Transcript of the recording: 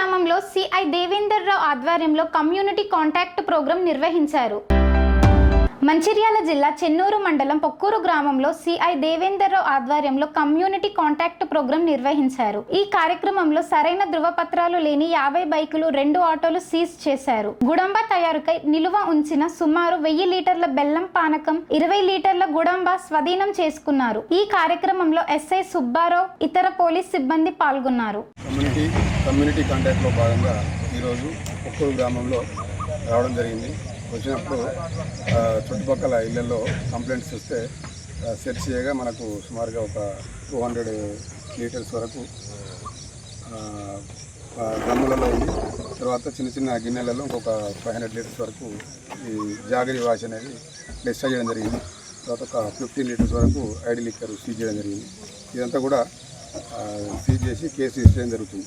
గ్రామంలో సిఐ దేవేందర్ రావు ఆధ్వర్యంలో community contact programme నిర్వహించారు. మంచిర్యాల జిల్లా చెన్నూరు మండలం పొక్కూరు గ్రామంలో సిఐ దేవేందర్ రావు ఆధ్వర్యంలో కమ్యూనిటీ కాంటాక్ట్ ప్రోగ్రాం నిర్వహించారు. ఈ కార్యక్రమంలో సరైన ధృవపత్రాలు లేని యాభై బైకులు రెండు ఆటోలు సీజ్ చేశారు. గుడంబ తయారుకై నిలువ ఉంచిన సుమారు వెయ్యి లీటర్ల బెల్లం పానకం ఇరవై లీటర్ల గుడంబ స్వాధీనం చేసుకున్నారు. ఈ కార్యక్రమంలో ఎస్ఐ సుబ్బారావు ఇతర పోలీస్ సిబ్బంది పాల్గొన్నారు. కమ్యూనిటీ కమ్యూనిటీ కాంటాక్ట్లో భాగంగా ఈరోజు ఒక్కూరు గ్రామంలో రావడం జరిగింది. వచ్చినప్పుడు చుట్టుపక్కల ఇళ్ళలో కంప్లైంట్స్ వస్తే సెర్చ్ చేయగా మనకు సుమారుగా ఒక టూ హండ్రెడ్ లీటర్స్ వరకు గమ్ములలో ఉంది. తర్వాత చిన్న చిన్న గిన్నెలలో ఇంకొక ఫైవ్ హండ్రెడ్ లీటర్స్ వరకు ఈ జాగరి వాష్ అనేది టెస్ట్ చేయడం జరిగింది. తర్వాత ఒక ఫిఫ్టీన్ లీటర్స్ వరకు ఐడి లిక్కర్ సీజ్ చేయడం జరిగింది. ఇదంతా కూడా సీజ్ చేసి కేసు రిజిస్టర్ చేయడం జరుగుతుంది.